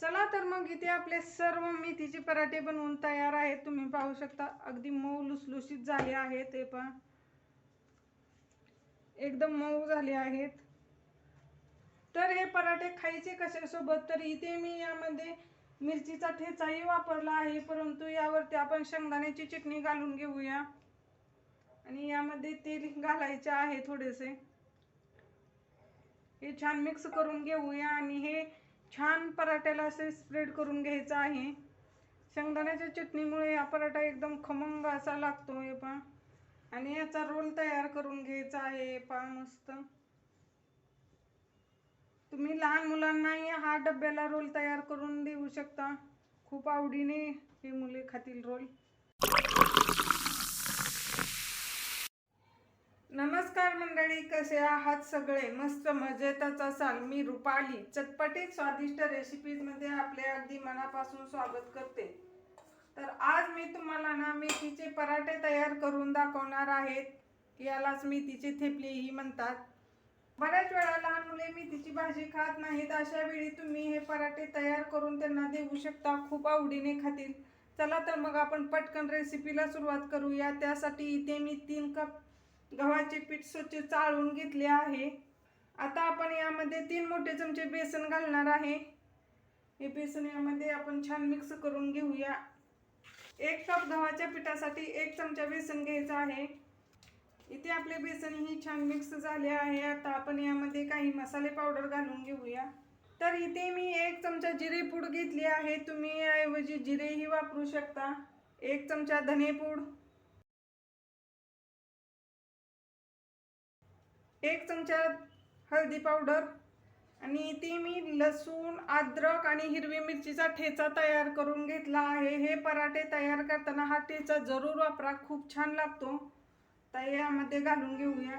चला तर मग इथे आपले सर्व मेथीचे पराठे बनवून तयार आहेत. तुम्ही पाहू शकता अगदी मऊ लुसलुशीत झाले आहेत ते पण. एकदम मऊ झाले आहेत. तर हे पराठे खायचे कशासोबत? तर इथे मी यामध्ये मिरचीचा ठेचाही वापरला आहे परंतु यावरती आपण शेंगदाण्याची चटणी घालून घेऊया. आणि यामध्ये तेल घालायचे आहे थोडेसे. हे छान मिक्स करून घेऊया आणि हे छान पराठ्याला असे स्प्रेड करून घ्यायचं आहे. शेंगदाण्याच्या चटणीमुळे हा पराठा एकदम खमंग असा लागतो हे पहा आणि याचा रोल तयार करून घ्यायचा आहे. हे पहा मस्त. तुम्ही लहान मुलांनाही हा डब्याला रोल तयार करून देऊ शकता. खूप आवडीने हे मुले खातील रोल. मंडळी कसे आहात सगळे? मस्त मजेतच असाल. मी रुपाली. चटपटीत स्वादिष्ट रेसिपीजमध्ये आपले अगदी मनापासून स्वागत करते. तर आज मी तुम्हाला ना मेथीचे पराठे तयार करून दाखवणार आहेत. यालाच मेथीचे थेपलेही म्हणतात. बऱ्याच वेळा लहान मुले मेथीची भाजी खात नाहीत. अशा वेळी तुम्ही हे पराठे तयार करून त्यांना देऊ शकता. खूप आवडीने खातील. चला तर मग आपण पटकन रेसिपीला सुरुवात करूया. त्यासाठी इथे मी तीन कप गव्हाचे पीठ स्वच्छ चाळून घेतले आहे. आता आपण यामध्ये तीन मोठे चमचे बेसन घालणार आहे. हे बेसन यामध्ये आपण छान मिक्स करून घेऊया. एक कप गव्हाच्या पिठासाठी एक चमचा बेसन घ्यायचा आहे. इथे आपले बेसन ही छान मिक्स झाले आहे. आता आपण यामध्ये काही मसाले पावडर घालून घेऊया. तर इथे मी एक चमचा जिरे पूड घेतली आहे. तुम्ही याऐवजी जिरेही वापरू शकता. एक चमचा धनेपूड एक चमचा हळदी पावडर आणि इथे मी लसूण अद्रक आणि हिरवी मिरचीचा ठेचा तयार करून घेतला आहे. हे पराठे तयार करताना हा ठेचा जरूर वापरा. खूप छान लागतो. तर यामध्ये घालून घेऊया.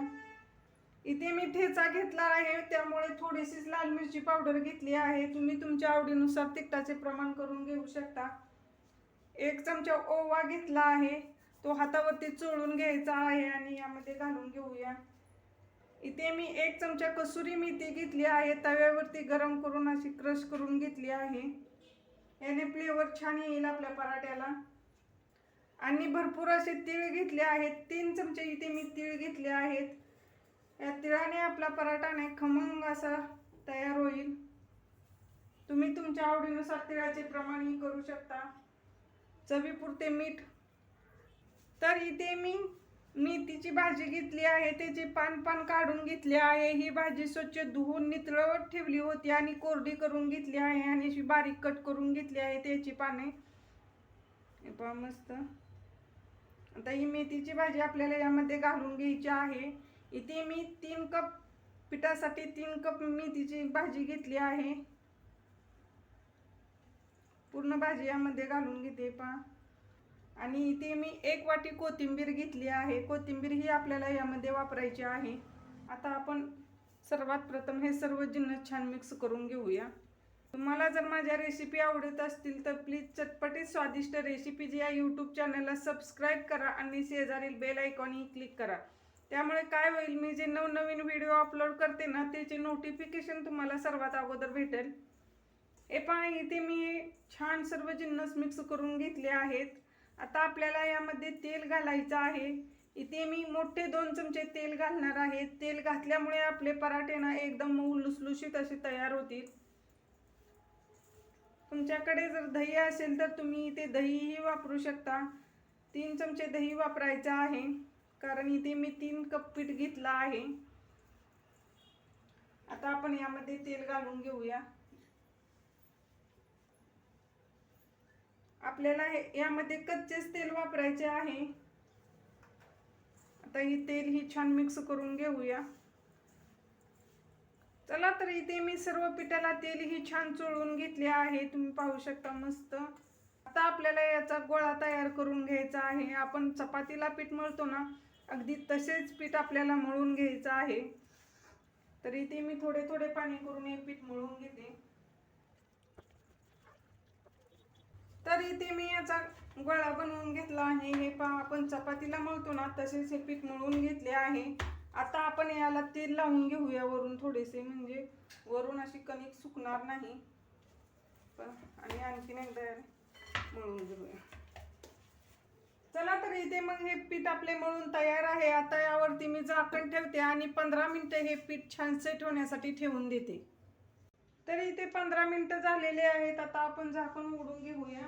इथे मी ठेचा घेतला आहे. त्यामुळे थोडीशीच लाल मिरची पावडर घेतली आहे. तुम्ही तुमच्या आवडीनुसार तिखटाचे प्रमाण करून घेऊ शकता. एक चमचा ओवा घेतला आहे. तो हातावरती चोळून घ्यायचा आहे आणि यामध्ये घालून घेऊया. इथे मी एक चमचा कसुरी मेथी घेतली आहे. तव्यावरती गरम करून अशी क्रश करून घेतली आहे. याने फ्लेवर छान येईल आपल्या पराठ्याला. आणि भरपूर असे तीळ घेतले आहेत. तीन चमचे इथे मी तीळ घेतले आहेत. या तिळाने आपला पराठाने खमंग असा तयार होईल. तुम्ही तुमच्या आवडीनुसार तिळाचे प्रमाणही करू शकता. चवीपुरते मीठ. तर इथे मी मेथीची भाजी घेतली आहे त्याचे पान पान काढून घेतले आहे. ही भाजी स्वच्छ धुवून नितळवत ठेवली होती आणि कोरडी करून घेतली आहे आणि अशी बारीक कट करून घेतली आहे. त्याची पाने. पहा मस्त. आता ही मेथीची भाजी आपल्याला यामध्ये घालून घ्यायची आहे. इथे मी तीन कप पिठासाठी तीन कप मेथीची भाजी घेतली आहे. पूर्ण भाजी यामध्ये घालून घेते पहा. आणि इथे मी एक वाटी कोथिंबीर घेतली आहे. कोथिंबीर ही आपल्याला यामध्ये वापरायची आहे. आता आपण सर्वात प्रथम हे सर्व जिन्नस छान मिक्स करून घेऊया. तुम्हाला जर माझ्या रेसिपी आवडत असतील तर प्लीज चटपटीत स्वादिष्ट रेसिपीज या यूट्यूब चॅनलला सबस्क्राईब करा आणि शेजारील बेल आयकॉनही क्लिक करा. त्यामुळे काय होईल मी जे नवनवीन व्हिडिओ अपलोड करते ना त्याचे नोटिफिकेशन तुम्हाला सर्वात अगोदर भेटेल. हे पहा इथे मी छान सर्व जिन्नस मिक्स करून घेतले आहेत. आता आपल्याला यामध्ये तेल घालायचं आहे. इथे मी मोठे दोन चमचे तेल घालणार आहे. तेल घातल्यामुळे आपले पराठे ना एकदम मऊ लुसलुशीत असे तयार होतील. तुमच्याकडे जर दही असेल तर तुम्ही इथे दहीही वापरू शकता. तीन चमचे दही वापरायचं आहे. कारण इथे मी तीन कप पीठ घेतलं आहे. आता आपण यामध्ये तेल घालून घेऊया. आपल्याला हे यामध्ये कच्चेच तेल वापरायचे आहे. आता ही तेल ही छान मिक्स करून घेऊया. चला तर इथे मी सर्व पिठाला तेल ही छान चोळून घेतले आहे. तुम्ही पाहू शकता मस्त. आता आपल्याला याचा गोळा तयार करून घ्यायचा आहे. आपण चपातीला पीठ मळतो ना अगदी तसेच पीठ आपल्याला मळून घ्यायचं आहे. तर इथे मी थोडे थोडे पाणी करून हे पीठ मळून घेते. तर इथे मी याचा गोळा बनवून घेतला आहे. हे पहा आपण चपातीला मळतो ना तसेच हे पीठ मळून घेतले आहे. आता आपण याला तेल लावून घेऊया वरून थोडेसे म्हणजे वरून अशी कणिक सुकणार नाही. आणि आणखीन एकदा मळून घेऊया. चला तर इथे मग हे पीठ आपले मळून तयार आहे. आता यावरती मी झाकण ठेवते आणि पंधरा मिनटं हे पीठ छान सेट होण्यासाठी ठेवून देते. तर इथे पंधरा मिनटं झालेले आहेत आता आपण झाकण उडून घेऊया.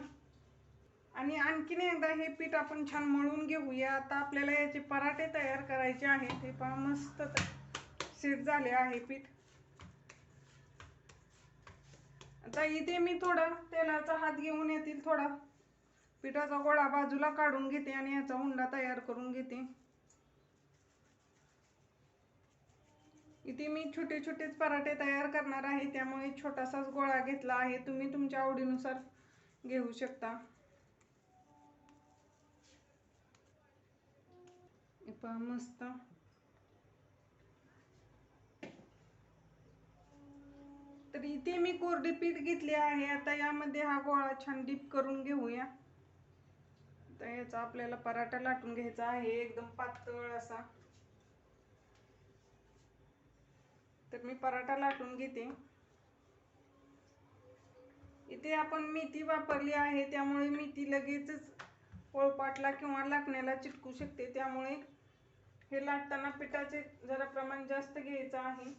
आणि आणखीन एकदा हे पीठ आपण छान मळून घेऊया. आता आपल्याला याचे पराठे तयार करायचे आहेत हे पहा मस्त सेट झाले आहे पीठ. आता इथे मी थोडा तेलाचा हात घेऊन येतील थोडा. पिठाचा गोळा बाजूला काढून घेते आणि याचा हुंडा तयार करून घेते. इथे मी छोटे छोटेच पराठे तयार करणार आहे त्यामुळे छोटासाच गोळा घेतला आहे. तुम्ही तुमच्या आवडीनुसार घेऊ शकता. मस्त. तर इथे मी कोरडे पीठ घेतले आहे. आता यामध्ये हा गोळा छान डीप करून घेऊया. तर याचा आपल्याला पराठा लाटून घ्यायचा आहे एकदम पातळ असा. तर मी पराठा लाटून घेते. इथे आपण मेथी वापरली आहे त्यामुळे मेथी लगेचच पोळपाटला किंवा लाटण्याला चिटकू शकते. त्यामुळे हे लाटताना पिठाचे जरा प्रमाण जास्त घ्यायचं आहे.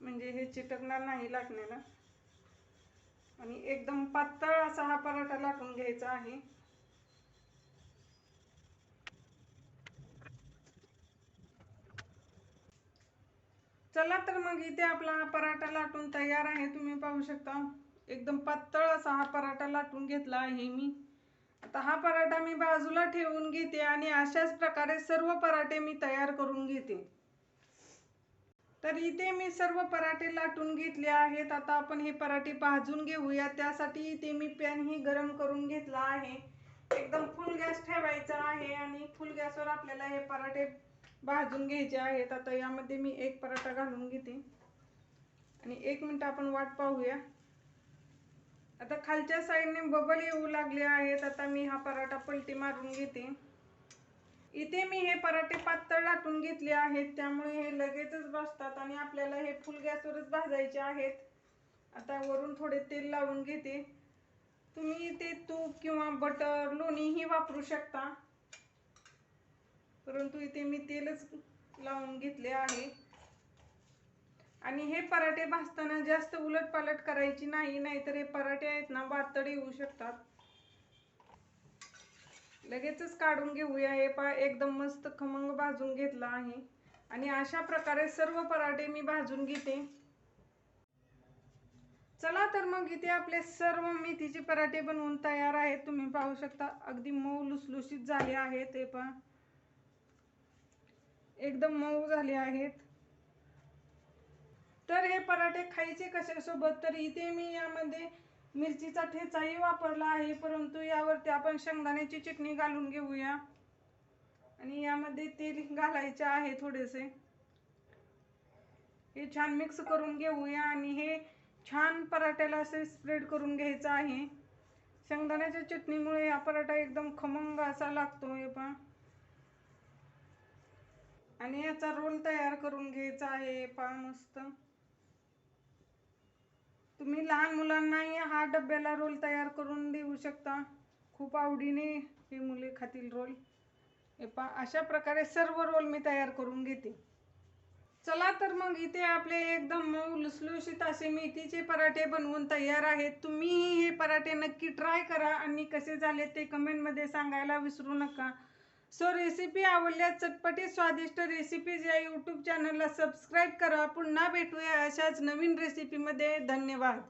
म्हणजे हे चिटकणार नाही लाटण्याला. आणि एकदम पातळ असा हा पराठा लाटून घ्यायचा आहे. चला तर मग इथे आपला हा पराठा लाटून तयार आहे. तुम्ही पाहू शकता एकदम पातळ असा हा पराठा लाटून घेतला आहे मी. आता हा पराठा मी बाजूला ठेवून घेते आणि अशाच प्रकारे सर्व पराठे मी तयार करून घेते. तर इथे मी सर्व पराठे लाटून घेतले आहेत. आता आपण हे पराठे भाजून घेऊया. त्यासाठी इथे मी पॅन ही गरम करून घेतला आहे. एकदम फुल गॅस ठेवायचा आहे आणि फुल गॅसवर आपल्याला हे पराठे भाजून घ्यायचे आहेत. आता यामध्ये मी एक पराठा घालून घेते. आणि एक मिनिट आपण वाट पाहूया. आता खालच्या साईडने बबल येऊ लागले आहेत. आता मी हा पराठा पलटी मारून घेते. इथे मी हे पराठे पातळ लाटून घेतले आहेत. त्यामुळे हे लगेचच भाजतात आणि आपल्याला हे फुल गॅसवरच भाजायचे आहेत. आता वरून थोडे तेल लावून घेते. तुम्ही इथे तूप किंवा बटर लोणीही वापरू शकता. परंतु इथे मी तेलच लावून घेतले आहे. आणि हे पराठे भाजताना जास्त उलटपालट करायची नाही नाहीतर हे पराठे आहेत ना वातड येऊ शकतात. लगेचच काढून घेऊया. हे पा एकदम मस्त खमंग भाजून घेतला आहे. आणि अशा प्रकारे सर्व पराठे मी भाजून घेते. चला तर मग इथे आपले सर्व मेथीचे पराठे बनवून तयार आहेत. तुम्ही पाहू शकता अगदी मऊ लुसलुशीत झाले आहेत हे पहा एकदम मऊ झाले आहेत. तर हे पराठे खायचे कशासोबत? तर इथे मी यामध्ये मिरचीचा ठेचाही वापरला आहे परंतु यावरती आपण शेंगदाण्याची चटणी घालून घेऊया. आणि यामध्ये तेल घालायचे आहे थोडेसे. हे छान मिक्स करून घेऊया आणि हे छान पराठ्याला असे स्प्रेड करून घ्यायचं आहे. शेंगदाण्याच्या चटणीमुळे हा पराठा एकदम खमंग असा लागतो हे पहा आणि याचा रोल तयार करून घ्यायचा आहे. पहा मस्त. तुम्ही लहान मुलांनाही हा डब्याला रोल तयार करून देऊ शकता. खूप आवडीने हे मुले खातील रोल. हे पहा अशा प्रकारे सर्व रोल मी तयार करून घेते. चला तर मग इथे आपले एकदम मऊ लुसलुशीत असे मेथीचे पराठे बनवून तयार आहेत. तुम्हीही हे पराठे नक्की ट्राय करा आणि कसे झाले ते कमेंटमध्ये सांगायला विसरू नका. सो रेसिपी आवडल्या चटपटी स्वादिष्ट रेसिपीज या यूट्यूब चॅनलला सबस्क्राईब करा. पुन्हा भेटूया अशाच नवीन रेसिपीमध्ये धन्यवाद.